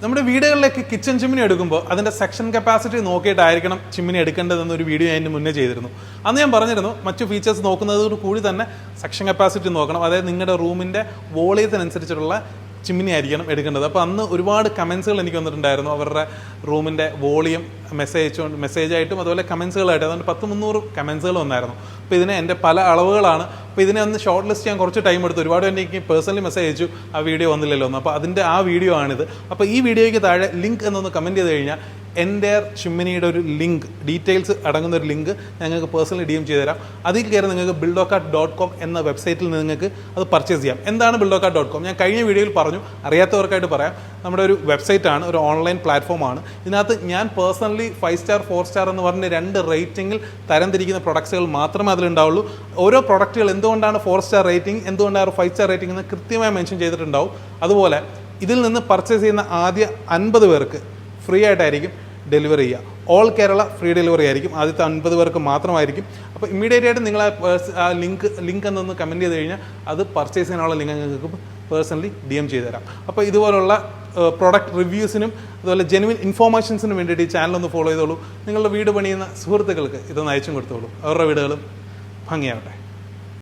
നമ്മുടെ വീടുകളിലേക്ക് kitchen chimney എടുക്കുമ്പോൾ അതിന്റെ സെക്ഷൻ കപ്പാസിറ്റി നോക്കിയിട്ടായിരിക്കണം ചിമ്മിനി എടുക്കേണ്ടതെന്ന് ഒരു വീഡിയോ ഞാൻ മുന്നേ ചെയ്തിരുന്നു. അന്ന് ഞാൻ പറഞ്ഞിരുന്നു മറ്റു ഫീച്ചേഴ്സ് നോക്കുന്നതോട് കൂടി തന്നെ സെക്ഷൻ കപ്പാസിറ്റി നോക്കണം. അതായത് നിങ്ങളുടെ റൂമിന്റെ വോളിയത്തിനനുസരിച്ചിട്ടുള്ള ചിമ്മിനി ആയിരിക്കണം എടുക്കേണ്ടത്. അപ്പോൾ അന്ന് ഒരുപാട് കമൻസുകൾ എനിക്ക് വന്നിട്ടുണ്ടായിരുന്നു. അവരുടെ റൂമിന്റെ വോളിയം മെസ്സേജ് മെസ്സേജായിട്ടും അതുപോലെ കമൻസുകളായിട്ട് അതുകൊണ്ട് പത്ത് മുന്നൂറ് കമൻസുകൾ വന്നായിരുന്നു. അപ്പോൾ ഇതിന് എന്റെ പല അളവുകളാണ് അപ്പോൾ ഇതിനെ ഒന്ന് ഷോർട്ട് ലിസ്റ്റ് ചെയ്യാൻ കുറച്ച് ടൈം എടുത്തു. ഒരുപാട് എനിക്ക് പേഴ്സണലി മെസ്സേജ് അയച്ചു ആ വീഡിയോ വന്നില്ലല്ലോ എന്ന്. അപ്പോൾ അതിന്റെ ആ വീഡിയോ ആണിത്. അപ്പോൾ ഈ വീഡിയോയ്ക്ക് താഴെ ലിങ്ക് എന്നൊന്ന് കമന്റ് ചെയ്ത് കഴിഞ്ഞാൽ എന്റെ ചിമ്മിനിയുടെ ഒരു ലിങ്ക് ഡീറ്റെയിൽസ് അടങ്ങുന്ന ഒരു ലിങ്ക് ഞങ്ങൾക്ക് പേഴ്സണലി ഡി എം ചെയ്ത് തരാം അതിൽ കയറി നിങ്ങൾക്ക് ബിൽഡോക്കാർട്ട് ഡോട്ട് കോം എന്ന വെബ്സൈറ്റിൽ നിങ്ങൾക്ക് അത് പർച്ചേസ് ചെയ്യാം. എന്താണ് ബിൽഡോക്കാർട്ട് ഡോട്ട് കോം ഞാൻ കഴിഞ്ഞ വീഡിയോയിൽ പറഞ്ഞു അറിയാത്തവർക്കായിട്ട് പറയാം. നമ്മുടെ ഒരു വെബ്സൈറ്റാണ് ഒരു ഓൺലൈൻ പ്ലാറ്റ്ഫോമാണ് ഇതിനകത്ത് ഞാൻ personally five star four star എന്ന് പറഞ്ഞ രണ്ട് റേറ്റിംഗിൽ തരംതിരിക്കുന്ന പ്രൊഡക്ട്സുകൾ മാത്രമേ അതിലുണ്ടാവുള്ളൂ ഓരോ പ്രൊഡക്റ്റുകൾ എന്തുകൊണ്ടാണ് ഫോർ സ്റ്റാർ റേറ്റിംഗ് എന്തുകൊണ്ടാണ് ഫൈവ് സ്റ്റാർ റേറ്റിംഗ് എന്ന് കൃത്യമായി മെൻഷൻ ചെയ്തിട്ടുണ്ടാവും. അതുപോലെ ഇതിൽ നിന്ന് പർച്ചേസ് ചെയ്യുന്ന ആദ്യ അൻപത് പേർക്ക് ഫ്രീ ആയിട്ടായിരിക്കും ഡെലിവറി ചെയ്യുക. ഓൾ കേരള ഫ്രീ ഡെലിവറി ആയിരിക്കും. ആദ്യത്തെ അൻപത് പേർക്ക് മാത്രമായിരിക്കും. അപ്പോൾ ഇമ്മീഡിയറ്റ് ആയിട്ട് നിങ്ങൾ ആ ലിങ്ക് ലിങ്ക് എന്നൊന്ന് കമന്റ് ചെയ്ത് കഴിഞ്ഞാൽ അത് പർച്ചേസ് ചെയ്യാനുള്ള ലിങ്ക് നിങ്ങൾക്ക് പേഴ്സണലി ഡി എം ചെയ്ത് തരാം. അപ്പോൾ ഇതുപോലുള്ള പ്രൊഡക്റ്റ് റിവ്യൂസിനും അതുപോലെ ജെനുവിൻ ഇൻഫോർമേഷൻസിനും വേണ്ടിയിട്ട് ഈ ചാനൽ ഒന്ന് ഫോളോ ചെയ്തോളൂ. നിങ്ങളുടെ വീട് പണിയുന്ന സുഹൃത്തുക്കൾക്ക് ഇതൊന്ന് അയച്ചും കൊടുത്തോളൂ. അവരുടെ വീടുകളും ഭംഗിയാവട്ടെ.